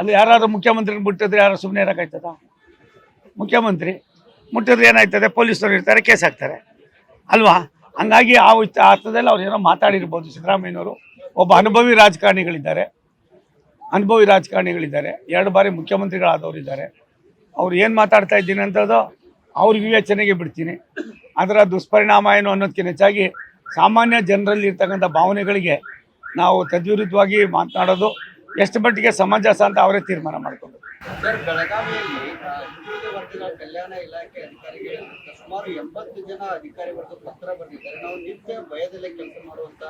ಅಲ್ಲಿ ಯಾರು ಮುಖ್ಯಮಂತ್ರಿ ಮುಟ್ಟಿದ್ರೆ ಯಾರು ಸುಮ್ಮನೆ ಇರಕಾಯ್ತದ ಮುಖ್ಯಮಂತ್ರಿ ಮುಟ್ಟಿದ್ರೆ ಏನಾಯ್ತದೆ? ಪೊಲೀಸರು ಇರ್ತಾರೆ, ಕೇಸ್ ಹಾಕ್ತಾರೆ. ಅಲ್ವಾ? ಹಂಗಾಗಿ ಆ ಅರ್ಥದಲ್ಲಿ ಅವ್ರು ಏನೋ ಮಾತಾಡಿರ್ಬೋದು ಸಿದ್ದರಾಮಯ್ಯನವರು. ಒಬ್ಬ ಅನುಭವಿ ರಾಜಕಾರಣಿಗಳಿದ್ದಾರೆ. ಅನುಭವಿ ರಾಜಕಾರಣಿಗಳಿದ್ದಾರೆ. ಎರಡು ಬಾರಿ ಮುಖ್ಯಮಂತ್ರಿಗಳಾದವರಿದ್ದಾರೆ. ಅವ್ರು ಏನು ಮಾತಾಡ್ತಾ ಇದ್ದೀನಿ ಅಂತದ್ದು ಅವ್ರಿಗೆ ವಿವೇಚನೆಗೆ ಬಿಡ್ತೀನಿ. ಅದರ ದುಷ್ಪರಿಣಾಮ ಏನು ಅನ್ನೋದಕ್ಕಿಂತ ಹೆಚ್ಚಾಗಿ ಸಾಮಾನ್ಯ ಜನರಲ್ಲಿ ಇರ್ತಕ್ಕಂಥ ಭಾವನೆಗಳಿಗೆ ನಾವು ತದ್ವಿರುದ್ಧವಾಗಿ ಮಾತನಾಡೋದು ಎಷ್ಟು ಮಟ್ಟಿಗೆ ಸಮಂಜಸ ಅಂತ ಅವರೇ ತೀರ್ಮಾನ ಮಾಡಿಕೊಂಡು ಸರ್ ಬೆಳಗಾವಿಯಲ್ಲಿ ಹಿಂದುಳಿದ ವರ್ಗಗಳ ಕಲ್ಯಾಣ ಇಲಾಖೆ ಸುಮಾರು ಎಂಬತ್ತು ಜನ ಅಧಿಕಾರಿಗಳು ಪತ್ರ ಬರೆದಿದ್ದಾರೆ. ನಾವು ನಿತ್ಯ ಭಯದಲ್ಲೇ ಕೆಲಸ ಮಾಡುವಂತ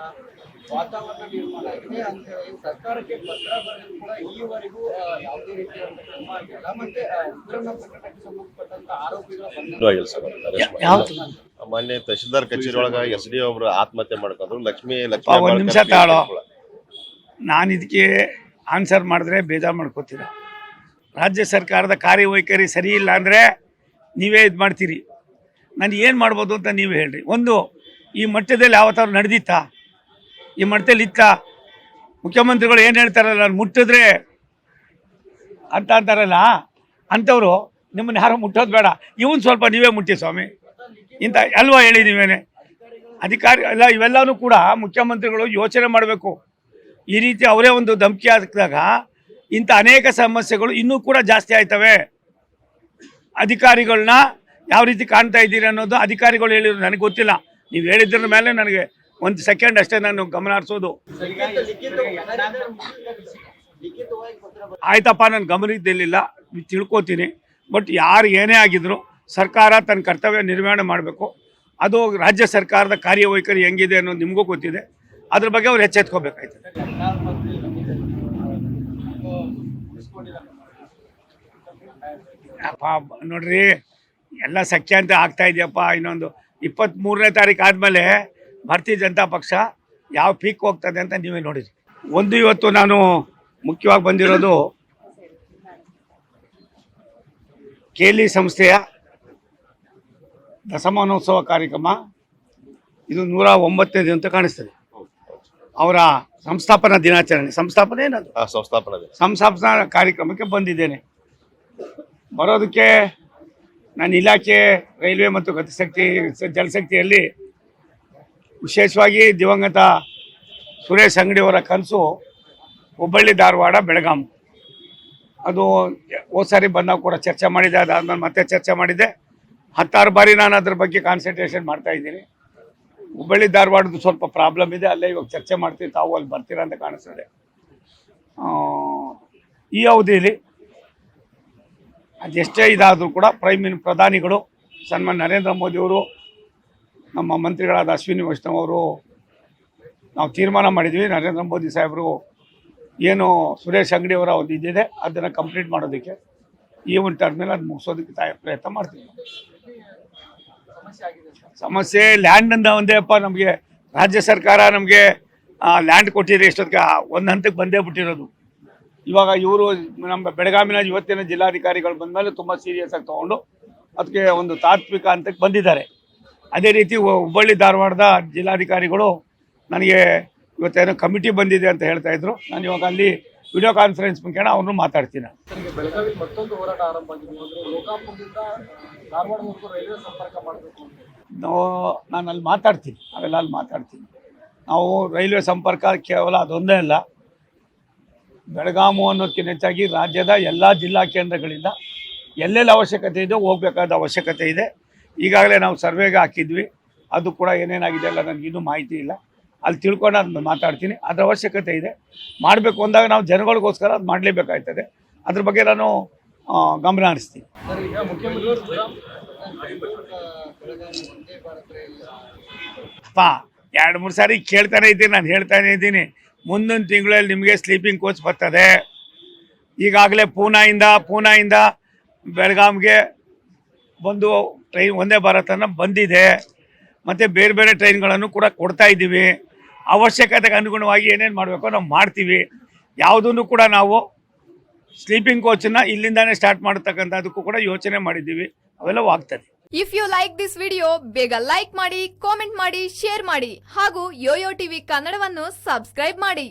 ವಾತಾವರಣ ನಿರ್ಮಾಣ ಆಗಿದೆ. ಅಂತ ಹೇಳಿ ಸರ್ಕಾರಕ್ಕೆ ಪತ್ರ ಬರೆದು ಕೂಡ ಈವರೆಗೂ ಯಾವುದೇ ರೀತಿಯ ಕ್ರಮ ಆಗಿಲ್ಲ. ಮತ್ತೆ ಉಗ್ರನ ಪ್ರಕರಣಕ್ಕೆ ಸಂಬಂಧಪಟ್ಟಂತ ಆರೋಪಿಗಳ ಬಂಧನ ಮೊನ್ನೆ ತಹಶೀಲ್ದಾರ್ ಕಚೇರಿ ಒಳಗ ಎಸ್ ಡಿ ಒಬ್ರು ಆತ್ಮಹತ್ಯೆ ಮಾಡ್ಕೊಂಡ್ರು. ಲಕ್ಷ್ಮಿ ಲಕ್ಷ್ಮಿ ಒಂದು ನಿಮಿಷ ತಾಳೋ. ನಾನು ಇದಕ್ಕೆ ಆನ್ಸರ್ ಮಾಡಿದ್ರೆ ಬೇಜಾರು ಮಾಡ್ಕೋತೀರ. ರಾಜ್ಯ ಸರ್ಕಾರದ ಕಾರ್ಯವೈಖರಿ ಸರಿ ಇಲ್ಲ ಅಂದರೆ ನೀವೇ ಇದು ಮಾಡ್ತೀರಿ. ನಾನು ಏನು ಮಾಡ್ಬೋದು ಅಂತ ನೀವು ಹೇಳ್ರಿ. ಒಂದು ಈ ಮಟ್ಟದಲ್ಲಿ ಯಾವತ್ತಾರು ನಡೆದಿತ್ತಾ? ಈ ಮಟ್ಟದಲ್ಲಿ ಇತ್ತ? ಮುಖ್ಯಮಂತ್ರಿಗಳು ಏನು ಹೇಳ್ತಾರಲ್ಲ ನಾನು ಮುಟ್ಟಿದ್ರೆ ಅಂತ ಅಂತಾರಲ್ಲ? ಅಂಥವ್ರು ನಿಮ್ಮನ್ನು ಯಾರು ಮುಟ್ಟೋದು ಬೇಡ. ಇವನು ಸ್ವಲ್ಪ ನೀವೇ ಮುಟ್ಟಿ ಸ್ವಾಮಿ. ಇಂಥ ಅಲ್ವಾ ಹೇಳಿದ್ದೀವೇನೆ ಅಧಿಕಾರಿ ಅಲ್ಲ, ಇವೆಲ್ಲನೂ ಕೂಡ ಮುಖ್ಯಮಂತ್ರಿಗಳು ಯೋಚನೆ ಮಾಡಬೇಕು. ಈ ರೀತಿ ಅವರೇ ಒಂದು ಧಮಕಿ ಹಾಕಿದಾಗ ಇಂಥ ಅನೇಕ ಸಮಸ್ಯೆಗಳು ಇನ್ನೂ ಕೂಡ ಜಾಸ್ತಿ ಆಯ್ತವೆ. ಅಧಿಕಾರಿಗಳನ್ನ ಯಾವ ರೀತಿ ಕಾಣ್ತಾ ಇದ್ದೀರಿ ಅನ್ನೋದು ಅಧಿಕಾರಿಗಳು ಹೇಳಿದ್ರು, ನನಗೆ ಗೊತ್ತಿಲ್ಲ. ನೀವು ಹೇಳಿದ್ರ ಮೇಲೆ ನನಗೆ ಒಂದು ಸೆಕೆಂಡ್ ಅಷ್ಟೇ ನಾನು ಗಮನ ಹರಿಸೋದು. ಆಯ್ತಪ್ಪ, ನಾನು ಗಮನಿದ್ದಿಲ್ಲ ತಿಳ್ಕೊತೀನಿ. ಬಟ್ ಯಾರು ಏನೇ ಆಗಿದ್ರು ಸರ್ಕಾರ ತನ್ನ ಕರ್ತವ್ಯ ನಿರ್ವಹಣೆ ಮಾಡಬೇಕು. ಅದು ರಾಜ್ಯ ಸರ್ಕಾರದ ಕಾರ್ಯವೈಖರಿ ಹೆಂಗಿದೆ ಅನ್ನೋದು ನಿಮಗೂ ಗೊತ್ತಿದೆ. ಅದ್ರ ಬಗ್ಗೆ ಅವ್ರು ಎಚ್ಚೆತ್ಕೋಬೇಕಾಯ್ತದೆ ನೋಡ್ರಿ, ಎಲ್ಲ ಸಖ್ಯ ಅಂತ ಆಗ್ತಾ ಇದೆಯಪ್ಪ. ಇನ್ನೊಂದು ಇಪ್ಪತ್ತ್ಮೂರನೇ ತಾರೀಕು ಆದಮೇಲೆ ಭಾರತೀಯ ಜನತಾ ಪಕ್ಷ ಯಾವ ಪೀಕ್ ಹೋಗ್ತದೆ ಅಂತ ನೀವೇ ನೋಡಿರಿ. ಒಂದು ಇವತ್ತು ನಾನು ಮುಖ್ಯವಾಗಿ ಬಂದಿರೋದು ಕೇಲಿ ಸಂಸ್ಥೆಯ ದಶಮಾನೋತ್ಸವ ಕಾರ್ಯಕ್ರಮ ಇದು ನೂರ ಒಂಬತ್ತನೇ ದಿನ ಅಂತ ಕಾಣಿಸ್ತದೆ. ಅವರ ಸಂಸ್ಥಾಪನಾ ದಿನಾಚರಣೆ. ಸಂಸ್ಥಾಪನೆ ಏನದು? ಆ ಸಂಸ್ಥಾಪನಾ ದಿನ. ಸಂಸ್ಥಾಪನಾ ಕಾರ್ಯಕ್ರಮಕ್ಕೆ ಬಂದಿದ್ದೇನೆ. ಬರೋದಕ್ಕೆ ನನ್ನ ಇಲಾಖೆ ರೈಲ್ವೆ ಮತ್ತು ಗತಿಶಕ್ತಿ ಜಲಶಕ್ತಿಯಲ್ಲಿ ವಿಶೇಷವಾಗಿ ದಿವಂಗತ ಸುರೇಶ್ ಅಂಗಡಿಯವರ ಕನಸು ಹುಬ್ಬಳ್ಳಿ ಧಾರವಾಡ ಬೆಳಗಾಂ. ಅದು ಹೋದ ಸಾರಿ ಬಂದಾಗ ಕೂಡ ಚರ್ಚೆ ಮಾಡಿದೆ ಅದಾದ್ಮೇಲೆ ಮತ್ತೆ ಚರ್ಚೆ ಮಾಡಿದೆ ಹತ್ತಾರು ಬಾರಿ ನಾನು ಅದ್ರ ಬಗ್ಗೆ ಕಾನ್ಸಂಟ್ರೇಷನ್ ಮಾಡ್ತಾ ಇದ್ದೀನಿ. ಹುಬ್ಬಳ್ಳಿ ಧಾರವಾಡದ ಸ್ವಲ್ಪ ಪ್ರಾಬ್ಲಮ್ ಇದೆ, ಅಲ್ಲೇ ಇವಾಗ ಚರ್ಚೆ ಮಾಡ್ತೀವಿ, ತಾವು ಅಲ್ಲಿ ಬರ್ತೀರಾ ಅಂತ ಕಾಣಿಸ್ತದೆ. ಈ ಅವಧಿಯಲ್ಲಿ ಅದೆಷ್ಟೇ ಇದಾದರೂ ಕೂಡ ಪ್ರೈಮ್ ಮಿನ್ ಪ್ರಧಾನಿಗಳು ಸನ್ಮಾನ್ ನರೇಂದ್ರ ಮೋದಿಯವರು ನಮ್ಮ ಮಂತ್ರಿಗಳಾದ ಅಶ್ವಿನಿ ವೈಷ್ಣವ್ ಅವರು, ನಾವು ತೀರ್ಮಾನ ಮಾಡಿದ್ವಿ, ನರೇಂದ್ರ ಮೋದಿ ಸಾಹೇಬರು ಏನು ಸುರೇಶ್ ಅಂಗಡಿಯವರ ಒಂದು ಇದಿದೆ, ಅದನ್ನು ಕಂಪ್ಲೀಟ್ ಮಾಡೋದಕ್ಕೆ, ಈ ಒಂದು ಟರ್ಮಿನಲ್ ಅದು ಮುಗಿಸೋದಕ್ಕೆ ತಾಯಿ ಪ್ರಯತ್ನ ಮಾಡ್ತೀವಿ. ಸಮಸ್ಯೆ ಲ್ಯಾಂಡಿನಿಂದ ಒಂದೇ ಅಪ್ಪ ನಮಗೆ, ರಾಜ್ಯ ಸರ್ಕಾರ ನಮಗೆ ಲ್ಯಾಂಡ್ ಕೊಟ್ಟಿದೆ ಎಷ್ಟೊತ್ತಿಗೆ ಒಂದು ಹಂತಕ್ಕೆ ಬಂದೇ ಬಿಟ್ಟಿರೋದು. ಇವಾಗ ಇವರು ನಮ್ಮ ಬೆಳಗಾವಿನ ಇವತ್ತಿನ ಜಿಲ್ಲಾಧಿಕಾರಿಗಳು ಬಂದಮೇಲೆ ತುಂಬ ಸೀರಿಯಸ್ ಆಗಿ ತೊಗೊಂಡು ಅದಕ್ಕೆ ಒಂದು ತಾತ್ವಿಕ ಹಂತಕ್ಕೆ ಬಂದಿದ್ದಾರೆ. ಅದೇ ರೀತಿ ಹುಬ್ಬಳ್ಳಿ, ಧಾರವಾಡದ ಜಿಲ್ಲಾಧಿಕಾರಿಗಳು ನನಗೆ ಇವತ್ತೇನೋ ಕಮಿಟಿ ಬಂದಿದೆ ಅಂತ ಹೇಳ್ತಾ ಇದ್ರು. ನಾನು ಇವಾಗ ಅಲ್ಲಿ ವಿಡಿಯೋ ಕಾನ್ಫರೆನ್ಸ್ ಮುಖೇನ ಅವ್ರನ್ನೂ ಮಾತಾಡ್ತೀನಿ. ಬೆಳಗಾವಿ ಮತ್ತೊಂದು ಹೋರಾಟ ಆರಂಭ ರೈಲ್ವೆ ಸಂಪರ್ಕ ಮಾಡಬೇಕು ನಾನು ಅಲ್ಲಿ ಮಾತಾಡ್ತೀನಿ. ಅವೆಲ್ಲ ಅಲ್ಲಿ ಮಾತಾಡ್ತೀನಿ. ನಾವು ರೈಲ್ವೆ ಸಂಪರ್ಕ ಕೇವಲ ಅದೊಂದೇ ಅಲ್ಲ. ಬೆಳಗಾಮು ಅನ್ನೋದಕ್ಕಿಂತ ಹೆಚ್ಚಾಗಿ ರಾಜ್ಯದ ಎಲ್ಲ ಜಿಲ್ಲಾ ಕೇಂದ್ರಗಳಿಂದ ಎಲ್ಲೆಲ್ಲಿ ಅವಶ್ಯಕತೆ ಇದೆ ಹೋಗ್ಬೇಕಾದ ಅವಶ್ಯಕತೆ ಇದೆ. ಈಗಾಗಲೇ ನಾವು ಸರ್ವೆಗೆ ಹಾಕಿದ್ವಿ. ಅದು ಕೂಡ ಏನೇನಾಗಿದೆ ಅಲ್ಲ ನನಗಿನ್ನೂ ಮಾಹಿತಿ ಇಲ್ಲ. ಅಲ್ಲಿ ತಿಳ್ಕೊಂಡು ಅದನ್ನ ಮಾತಾಡ್ತೀನಿ. ಅದರ ಅವಶ್ಯಕತೆ ಇದೆ. ಮಾಡಬೇಕು ಅಂದಾಗ ನಾವು ಜನಗಳಿಗೋಸ್ಕರ ಅದು ಮಾಡಲೇಬೇಕಾಗ್ತದೆ ಅದ್ರ ಬಗ್ಗೆ ನಾನು ಗಮನ ಹರಿಸ್ತೀನಿ. ಅಪ್ಪ, ಎರಡು, ಮೂರು ಸಾರಿ ಕೇಳ್ತಾನೆ ಇದ್ದೀನಿ. ನಾನು ಹೇಳ್ತಾನೆ ಇದ್ದೀನಿ. ಮುಂದಿನ ತಿಂಗಳಲ್ಲಿ ನಿಮಗೆ ಸ್ಲೀಪಿಂಗ್ ಕೋಚ್ ಬರ್ತದೆ. ಈಗಾಗಲೇ ಪೂನಾಯಿಂದ ಪೂನಾಯಿಂದ ಬೆಳಗಾಂಗೆ ಬಂದು ಟ್ರೈನ್ ಒಂದೇ ಭಾರತನ ಬಂದಿದೆ. ಮತ್ತು ಬೇರೆ ಬೇರೆ ಟ್ರೈನ್ಗಳನ್ನು ಕೂಡ ಕೊಡ್ತಾ ಇದ್ದೀವಿ. ಅವಶ್ಯಕತೆಗೆ ಅನುಗುಣವಾಗಿ ಏನೇನು ಮಾಡಬೇಕೋ ನಾವು ಮಾಡ್ತೀವಿ. ಯಾವುದನ್ನು ಕೂಡ ನಾವು ಸ್ಲೀಪಿಂಗ್ ಕೋಚನ್ನ ಇಲ್ಲಿಂದಾನೇ ಸ್ಟಾರ್ಟ್ ಮಾಡತಕ್ಕಂಥದಕ್ಕೂ ಕೂಡ ಯೋಚನೆ ಮಾಡಿದ್ದೀವಿ. ಅವೆಲ್ಲವೂ ಆಗ್ತದೆ. If you like this video ಬೇಗ ಲೈಕ್ ಮಾಡಿ ಕಾಮೆಂಟ್ ಮಾಡಿ ಶೇರ್ ಮಾಡಿ ಹಾಗೂ ಯೋಯೋ ಟಿವಿ ಕನ್ನಡವನ್ನು ಸಬ್ಸ್ಕ್ರೈಬ್ ಮಾಡಿ.